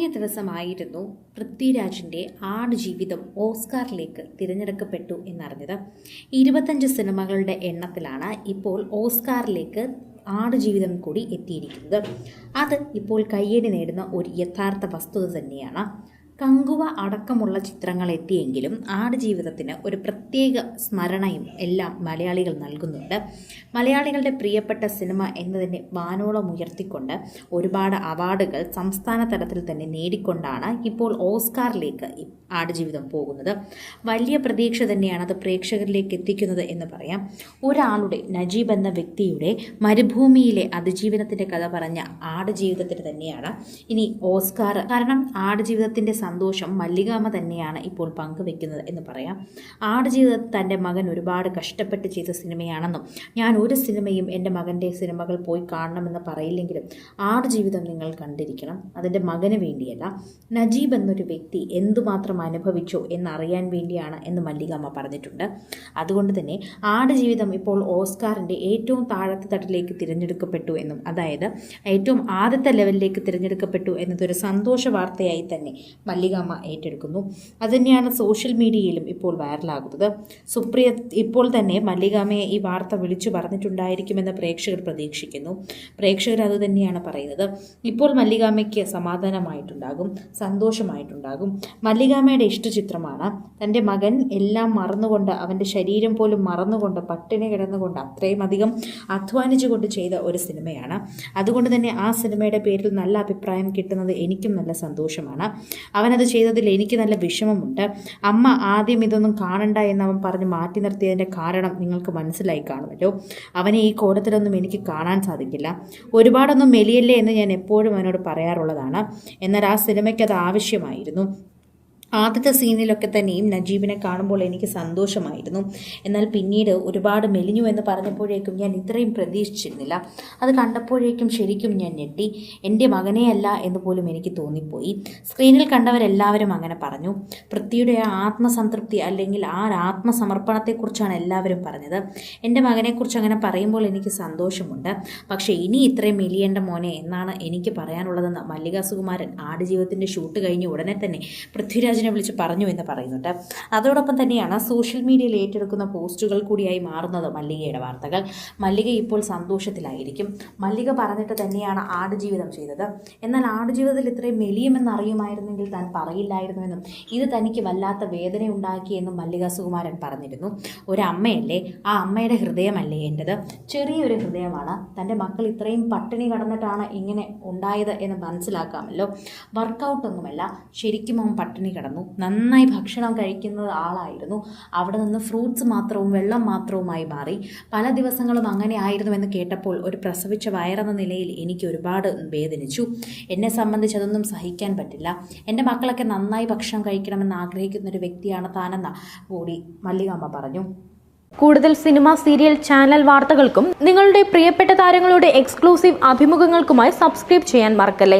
കഴിഞ്ഞ ദിവസമായിരുന്നു പൃഥ്വിരാജിന്റെ ആടുജീവിതം ഓസ്കാറിലേക്ക് തിരഞ്ഞെടുക്കപ്പെട്ടു എന്നറിഞ്ഞത്. ഇരുപത്തഞ്ച് സിനിമകളുടെ എണ്ണത്തിലാണ് ഇപ്പോൾ ഓസ്കാറിലേക്ക് ആടുജീവിതം കൂടി എത്തിയിരിക്കുന്നത്. അത് ഇപ്പോൾ കയ്യടി നേടുന്ന ഒരു യഥാർത്ഥ വസ്തുത തന്നെയാണ്. കങ്കുവ അടക്കമുള്ള ചിത്രങ്ങൾ എത്തിയെങ്കിലും ആടുജീവിതത്തിന് ഒരു പ്രത്യേക സ്മരണയും എല്ലാം മലയാളികൾ നൽകുന്നുണ്ട്. മലയാളികളുടെ പ്രിയപ്പെട്ട സിനിമ എന്നതിനെ വാനോളം ഉയർത്തിക്കൊണ്ട് ഒരുപാട് അവാർഡുകൾ സംസ്ഥാന തലത്തിൽ തന്നെ നേടിക്കൊണ്ടാണ് ഇപ്പോൾ ഓസ്കാറിലേക്ക് ആടുജീവിതം പോകുന്നത്. വലിയ പ്രതീക്ഷ തന്നെയാണ് അത് പ്രേക്ഷകരിലേക്ക് എത്തിക്കുന്നത് എന്ന് പറയാം. ഒരാളുടെ നജീബ് എന്ന വ്യക്തിയുടെ മരുഭൂമിയിലെ അതിജീവനത്തിന്റെ കഥ പറഞ്ഞ ആടുജീവിതത്തിന് തന്നെയാണ് ഇനി ഓസ്കാർ. കാരണം ആടുജീവിതത്തിന്റെ സന്തോഷം മല്ലികാമ തന്നെയാണ് ഇപ്പോൾ പങ്കുവെക്കുന്നത് എന്ന് പറയാം. ആടുജീവിതത്തിൽ തന്റെ മകൻ ഒരുപാട് കഷ്ടപ്പെട്ട് ചെയ്ത സിനിമയാണെന്നും ഞാൻ ഒരു സിനിമയും എന്റെ മകന്റെ സിനിമകൾ പോയി കാണണമെന്ന് പറയില്ലെങ്കിലും ആടുജീവിതം നിങ്ങൾ കണ്ടിരിക്കണം. അതിന്റെ മകന് വേണ്ടിയല്ല നജീബ് എന്നൊരു വ്യക്തി എന്തുമാത്രം അനുഭവിച്ചോ എന്നറിയാൻ വേണ്ടിയാണ് എന്ന് മല്ലികാമ്മ പറഞ്ഞിട്ടുണ്ട്. അതുകൊണ്ട് തന്നെ ആടുജീവിതം ഇപ്പോൾ ഓസ്കാറിന്റെ ഏറ്റവും താഴത്തെ തട്ടിലേക്ക് തിരഞ്ഞെടുക്കപ്പെട്ടു എന്നും അതായത് ഏറ്റവും ആദ്യത്തെ ലെവലിലേക്ക് തിരഞ്ഞെടുക്കപ്പെട്ടു എന്നതൊരു സന്തോഷ വാർത്തയായി തന്നെ മല്ലികാമ്മ ഏറ്റെടുക്കുന്നു. അതുതന്നെയാണ് സോഷ്യൽ മീഡിയയിലും ഇപ്പോൾ വൈറലാകുന്നത് സുപ്രിയ ഇപ്പോൾ തന്നെ മല്ലികാമ്മയെ ഈ വാർത്ത വിളിച്ചു പറഞ്ഞിട്ടുണ്ടായിരിക്കുമെന്ന് പ്രേക്ഷകർ പ്രതീക്ഷിക്കുന്നു. പ്രേക്ഷകർ അതുതന്നെയാണ് പറയുന്നത്. ഇപ്പോൾ മല്ലികാമ്മയ്ക്ക് സമാധാനമായിട്ടുണ്ടാകും സന്തോഷമായിട്ടുണ്ടാകും. മല്ലികാമ്മയുടെ ഇഷ്ടചിത്രമാണ്. തന്റെ മകൻ എല്ലാം മറന്നുകൊണ്ട് അവന്റെ ശരീരം പോലും മറന്നുകൊണ്ട് പട്ടിണി കിടന്നുകൊണ്ട് അത്രയും അധികം അധ്വാനിച്ചുകൊണ്ട് ചെയ്ത ഒരു സിനിമയാണ്. അതുകൊണ്ട് തന്നെ ആ സിനിമയുടെ പേരിൽ നല്ല അഭിപ്രായം കിട്ടുന്നത് എനിക്കും നല്ല സന്തോഷമാണ്. അവനത് ചെയ്തതിൽ എനിക്ക് നല്ല വിഷമമുണ്ട്. അമ്മ ആദ്യം ഇതൊന്നും കാണണ്ട എന്ന് അവൻ പറഞ്ഞ് മാറ്റി നിർത്തിയതിന്റെ കാരണം നിങ്ങൾക്ക് മനസ്സിലായി കാണുമല്ലോ. അവനെ ഈ കോലത്തിലൊന്നും എനിക്ക് കാണാൻ സാധിക്കില്ല. ഒരുപാടൊന്നും മെലിയല്ലേ എന്ന് ഞാൻ എപ്പോഴും അവനോട് പറയാറുള്ളതാണ്. എന്നാൽ ആ സിനിമയ്ക്ക് അത് ആവശ്യമായിരുന്നു. ആദ്യത്തെ സീനിലൊക്കെ തന്നെയും നജീബിനെ കാണുമ്പോൾ എനിക്ക് സന്തോഷമായിരുന്നു. എന്നാൽ പിന്നീട് ഒരുപാട് മെലിഞ്ഞു എന്ന് പറഞ്ഞപ്പോഴേക്കും ഞാൻ ഇത്രയും പ്രതീക്ഷിച്ചിരുന്നില്ല. അത് കണ്ടപ്പോഴേക്കും ശരിക്കും ഞാൻ ഞെട്ടി. എന്റെ മകനെയല്ല എന്ന് പോലും എനിക്ക് തോന്നിപ്പോയി. സ്ക്രീനിൽ കണ്ടവരെല്ലാവരും അങ്ങനെ പറഞ്ഞു. പൃഥ്വിയുടെ ആ ആത്മസംതൃപ്തി അല്ലെങ്കിൽ ആ ആത്മസമർപ്പണത്തെക്കുറിച്ചാണ് എല്ലാവരും പറഞ്ഞത്. എന്റെ മകനെക്കുറിച്ച് അങ്ങനെ പറയുമ്പോൾ എനിക്ക് സന്തോഷമുണ്ട്. പക്ഷേ ഇനി ഇത്രയും മെലിയേണ്ട മോനെ എന്നാണ് എനിക്ക് പറയാനുള്ളതെന്ന് മല്ലിക സുകുമാരൻ ആടുജീവിതത്തിന്റെ ഷൂട്ട് കഴിഞ്ഞ് ഉടനെ തന്നെ പൃഥ്വിരാജ് രാജിനെ വിളിച്ച് പറഞ്ഞു എന്ന് പറയുന്നുണ്ട്. അതോടൊപ്പം തന്നെയാണ് സോഷ്യൽ മീഡിയയിൽ ഏറ്റെടുക്കുന്ന പോസ്റ്റുകൾ കൂടിയായി മാറുന്നത് മല്ലികയുടെ വാർത്തകൾ. മല്ലിക ഇപ്പോൾ സന്തോഷത്തിലായിരിക്കും. മല്ലിക പറഞ്ഞിട്ട് തന്നെയാണ് ആടുജീവിതം ചെയ്തത്. എന്നാൽ ആടുജീവിതത്തിൽ ഇത്രയും മെലിയുമെന്ന് അറിയുമായിരുന്നെങ്കിൽ താൻ പറയില്ലായിരുന്നുവെന്നും ഇത് തനിക്ക് വല്ലാത്ത വേദന ഉണ്ടാക്കിയെന്നും മല്ലിക സുകുമാരൻ പറഞ്ഞിരുന്നു. ഒരു അമ്മയല്ലേ ആ അമ്മയുടെ ഹൃദയമല്ലേ എന്റെത് ചെറിയൊരു ഹൃദയമാണ്. തന്റെ മക്കൾ ഇത്രയും പട്ടിണി കടന്നിട്ടാണ് ഇങ്ങനെ ഉണ്ടായത് എന്ന് മനസ്സിലാക്കാമല്ലോ. വർക്കൗട്ടൊന്നുമല്ല ശരിക്കും അവൻ പട്ടിണി കിടന്നു. നന്നായി ഭക്ഷണം കഴിക്കുന്ന ആളായിരുന്നു. അവിടെ നിന്ന് ഫ്രൂട്ട്സ് മാത്രവും വെള്ളം മാത്രവുമായി മാറി. പല ദിവസങ്ങളും അങ്ങനെ ആയിരുന്നു എന്ന് കേട്ടപ്പോൾ ഒരു പ്രസവിച്ച വയറെന്ന നിലയിൽ എനിക്ക് ഒരുപാട് വേദനിച്ചു. എന്നെ സംബന്ധിച്ചതൊന്നും സഹിക്കാൻ പറ്റില്ല. എന്റെ മക്കളൊക്കെ നന്നായി ഭക്ഷണം കഴിക്കണമെന്ന് ആഗ്രഹിക്കുന്ന ഒരു വ്യക്തിയാണ് താനെന്ന കൂടി മല്ലികാമ്മ പറഞ്ഞു. കൂടുതൽ സിനിമ സീരിയൽ ചാനൽ വാർത്തകൾക്കും നിങ്ങളുടെ പ്രിയപ്പെട്ട താരങ്ങളുടെ എക്സ്ക്ലൂസീവ് അഭിമുഖങ്ങൾക്കുമായി സബ്സ്ക്രൈബ് ചെയ്യാൻ മറക്കല്ലേ?